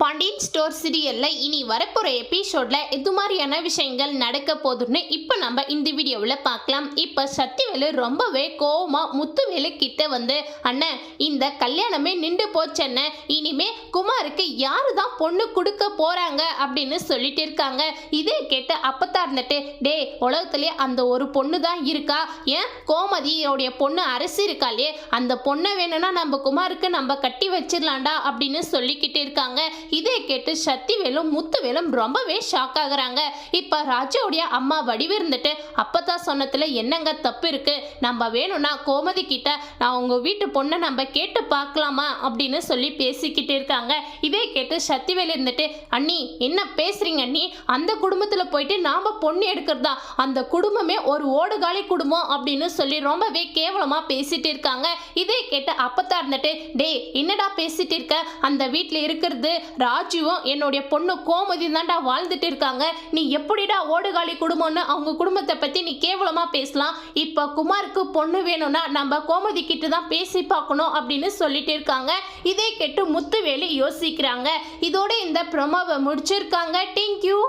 Pandian store சீரியலில் இனி வரப்போகிற எபிசோடில் இது மாதிரியான விஷயங்கள் நடக்க போகுதுன்னு இப்போ நம்ம இந்த வீடியோவில் பார்க்கலாம். இப்போ சத்திவேலு ரொம்பவே கோவமாக முத்துவேலு கிட்ட வந்து அண்ணன் இந்த கல்யாணமே நின்று போச்சண்ணே இனிமே குமாருக்கு யாரு தான் பொண்ணு கொடுக்க போகிறாங்க அப்படின்னு சொல்லிட்டு இருக்காங்க. இதே கேட்டு அப்பத்தா இருந்துட்டு டே உலகத்துலேயே அந்த ஒரு பொண்ணு தான் இருக்கா? ஏன் கோமதியோடைய பொண்ணு அரசு இருக்காளே அந்த பொண்ணை வேணும்னா நம்ம குமாருக்கு நம்ம கட்டி வச்சிடலாம்டா அப்படின்னு சொல்லிக்கிட்டு இருக்காங்க. இதே கேட்டு சக்திவேலும் முத்துவேலும் ரொம்பவே ஷாக் ஆகுறாங்க. இப்போ ராஜாவுடைய அம்மா வடிவு இருந்துட்டு அப்பதான் சொன்னதுல என்னங்க தப்பு இருக்கு? நம்ம வேணும்னா கோமதி கிட்ட நான் உங்க வீட்டு பொண்ணை நம்ம கேட்டு பார்க்கலாமா? அப்படின்னு சொல்லி பேசிக்கிட்டு இருக்காங்க. இதே கேட்டு சக்திவேல் இருந்துட்டு அண்ணி என்ன பேசுறீங்க அண்ணி? அந்த குடும்பத்துல போயிட்டு நாம பொண்ணு எடுக்கிறதா? அந்த குடும்பமே ஒரு ஓடுகாலி குடும்பம் அப்படின்னு சொல்லி ரொம்பவே கேவலமா பேசிட்டு இருக்காங்க. இதே கேட்டு அப்பத்தா இருந்துட்டு டேய் என்னடா பேசிட்டு இருக்க? அந்த வீட்டில் இருக்கிறது ராஜுவும் என்னுடைய பொண்ணு கோமதி தான்டா வாழ்ந்துட்டு இருக்காங்க. நீ எப்படிடா ஓடுகாலி குடும்பம்னு அவங்க குடும்பத்தை பத்தி நீ கேவலமா பேசலாம். இப்போ குமாருக்கு பொண்ணு வேணும்னா நம்ம கோமதி கிட்ட தான் பேசி பார்க்கணும் அப்படின்னு சொல்லிட்டு இருக்காங்க. இதே கேட்டு முத்துவேலி யோசிக்கிறாங்க. இதோட இந்த ப்ரொமோவை முடிச்சிருக்காங்க. தேங்க்யூ